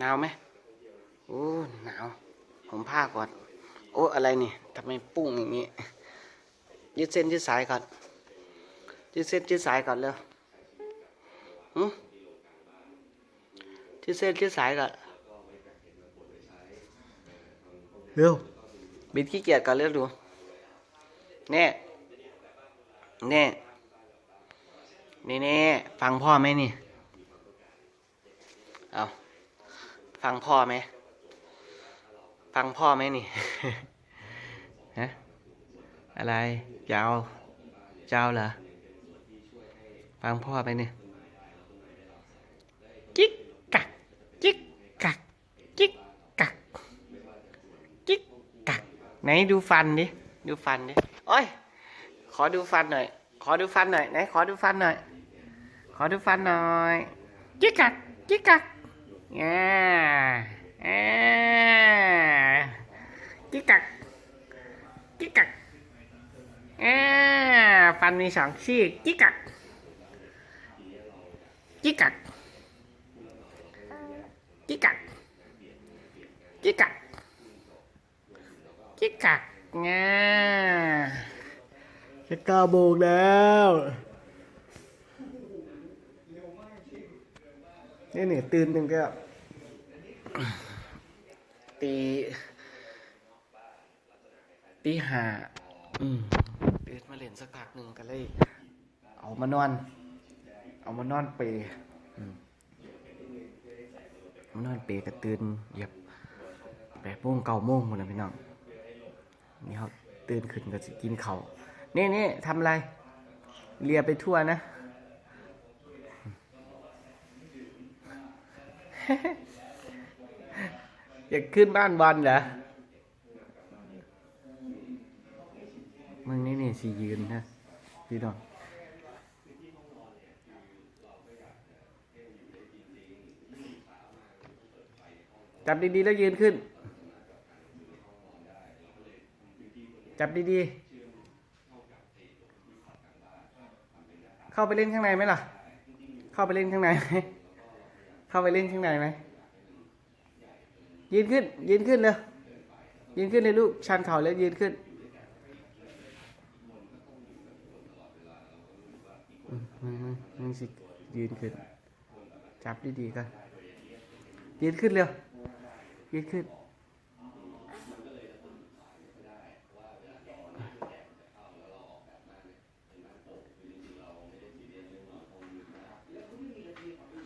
หนาวไหมโอ้หนาว ผมผ้าก่อน โอ้อะไรนี่ทำไมปุ้งอย่างนี้ ยืดเส้นยืดสายก่อน ยืดเส้นยืดสายก่อนเร็วหืมยืดเส้นยืดสายก่อน เร็ว บิดขี้เกียจก่อนเร็วดู แน่แน่แน่แน่ฟังพ่อไหมนี่ เอา ฟังพ่อไหม ฟังพ่อไหมนี่ฮะอะไรยาวเจ้าเหรอ ฟังพ่อไปเนี่ยจิกกักจิกกักจิกกักจิกกักไหนดูฟันดิ ดูฟันดิ โอ้ย ขอดูฟันหน่อย ขอดูฟันหน่อย ไหน ขอดูฟันหน่อย ขอดูฟันหน่อย จิกกักจิกกัก แง่แง่จิกกักจิกกักแง่ฟันมีสองซี่จิกกักจิกกักจิกกักจิกกักจิกกักง่จะเก้าโมงแล้ว นี่นี่ตื่นตั้งแต่ตีตีห้าอืมตื่นมาเล่นสักพักหนึ่งก็เลย เอามานอน เอามานอนเปรย์อืมมานอนเปรย์ก็ตื่นเหยียบแปดโมงเก้าโมงหมดแล้วพี่น้องนี่เขาตื่นขึ้นก็จะกินเขาวนี่นี่ทำอะไรเลียไปทั่วนะ อยากขึ้นบ้านบอลเหรอมึงนี่นี่สิยืนนะพี่น้องจับดีๆแล้วยืนขึ้น จับดีๆ เข้าไปเล่นข้างในไหมล่ะ เข้าไปเล่นข้างในไหม เข้าไปเล่นข้างในไหมยืนขึ้น ยืนขึ้นเลยยืนขึ้นเลยลูกชันเข่าแล้วยืนขึ้นมมึงมึงมึงสิยืนขึ้น จับดีๆกันยืนขึ้นเร็วยืนขึ้น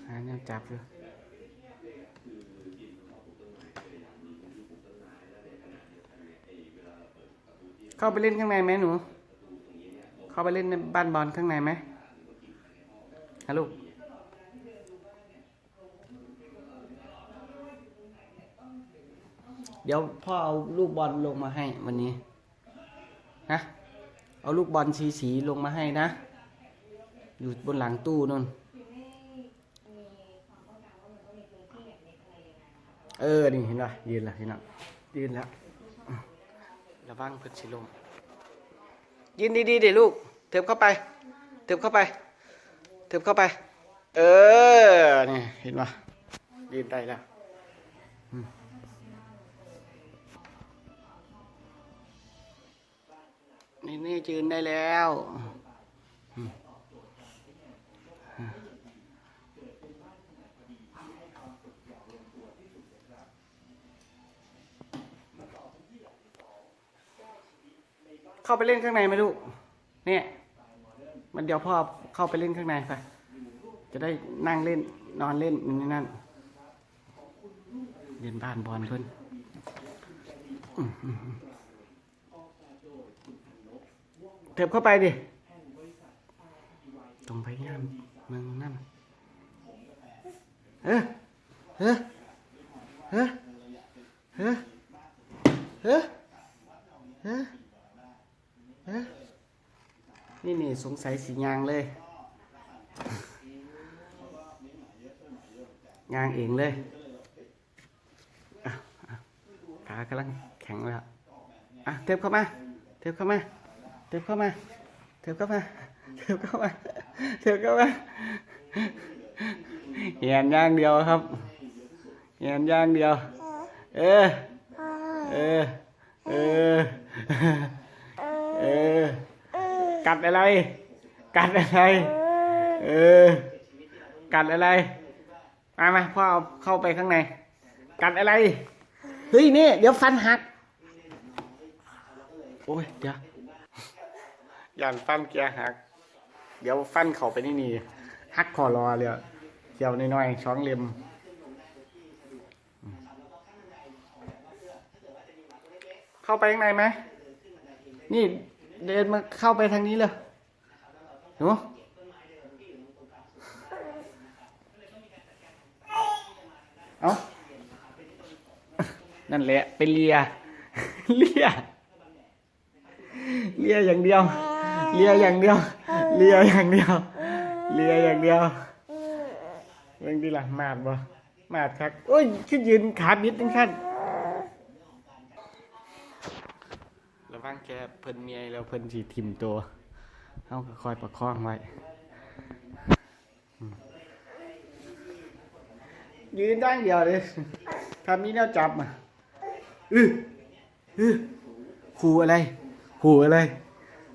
หาแนว จับอยู่เข้าไปเล่นข้างในไหมหนู เข้าไปเล่นในบ้านบอลข้างในไหมฮะลูกเดี๋ยวพ่อเอาลูกบอลลงมาให้วันนี้นะเอาลูกบอลสีสีๆลงมาให้นะ อยู่บนหลังตู้นู่น เออ นี่เห็นป่ะยืนแล้วเห็นป่ะยืนแล้วระวังเพิ่นสิลมยืนดีๆเดี๋ยวลูกเถิบเข้าไปเถิบเข้าไปเถิบเข้าไป เออ นี่เห็นป่ะยืนได้แล้วนี่นี่ยืนได้แล้ว เข้าไปเล่นข้างในไหมลูก เนี่ย มันเดี๋ยวพ่อเข้าไปเล่นข้างในไป จะได้นั่งเล่นนอนเล่นนี่นั่นเรียนบ้านบอลเพิ่นเถิบเข้าไปดิ ตรงไปงามมืองนั่นเฮ้เฮ้เฮ้เฮ้เฮ้เฮ้ ฮ้นี่นี่สงสัยสียางเลย ยางเองเลยขากำลังแข็งแล้วอะเทิบเข้ามา เทิบเข้ามา เทิบเข้ามา เทิบเข้ามา เทิบเข้ามา เทิบเข้ามาเหียนย่างเดียวครับแงนย่างเดียว เออ เออ เออ เออ กัดอะไร กัดอะไร เออ กัดอะไร มามาพ่อเอาเข้าไปข้างใน กัดอะไร เฮ้ยนี่เดี๋ยวฟันหัก โอ้ยเดี๋ยวย่านฟันแกหัก เดี๋ยวฟันเขาไปนี่นี่หักคอรอเลยเกี่ยวน้อยๆช้องเล็มเข้าไปข้างในไหมนี่ เดินมาเข้าไปทางนี้เลยหนูเอานั่นแหละไปเลีย เลีย เลียอย่างเดียว เลียอย่างเดียว เลียอย่างเดียว เลียอย่างเดียวเรื่องดีล่ะมาดบ่มาดครับโอ้ยขึ้นยืนขาบิดทั้งขั้น ระวังแกเพิ่นเมียแล้วเพิ่นสีทิมตัวเอาคอยประคองไว้ยืนได้เดียวเลยทำนี้แล้วจับมาอืออือขู่อะไรขู่อะไร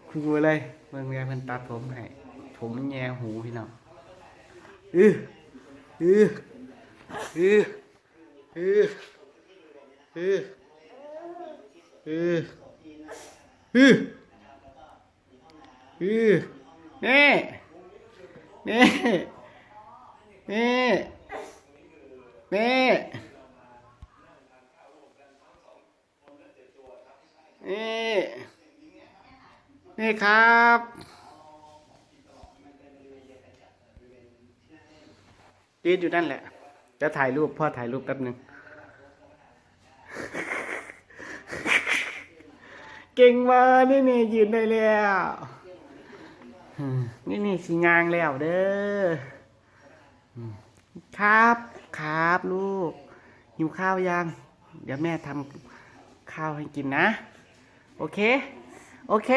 ขู่อะไรเมื่อไงเพิ่นตัดผมให้ผมแย่หูพี่น้องอืออืออืออืออือ อือฮึฮึนี่นี่นี่นี่นี่นี่ครับยืนอยู่นั่นแหละจะถ่ายรูปพ่อถ่ายรูปแป๊บหนึ่ง เก่งมานี่นี่ยืนได้แล้วอืมนี่นี่สีงางแล้วเด้ออืมครับครับลูกหิวข้าวยัง เดี๋ยวแม่ทำข้าวให้กินนะ โอเค โอเค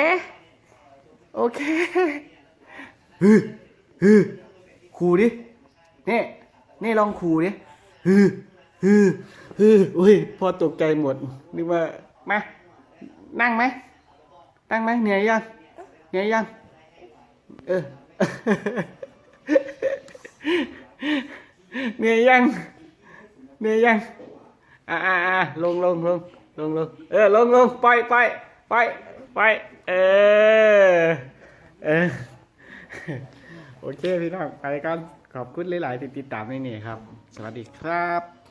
โอเคฮึฮึขู่ดินี่นี่ลองขู่ดิฮึฮึฮึอุ้ยพอตกใจหมดนึกว่ามา นั่งไหมนั่งไหมเหนื่อยยังเหนื่อยยังเออเหนื่อยยังเหนื่อยยังอ่าอ่าลงลงลงลงลงเออลงลงไปล่อยปล่อยปล่อยปเออเออโอเคพี่น้องไปกันขอบคุณหลาย ๆ ที่ติดตามในนี่ครับ สวัสดีครับ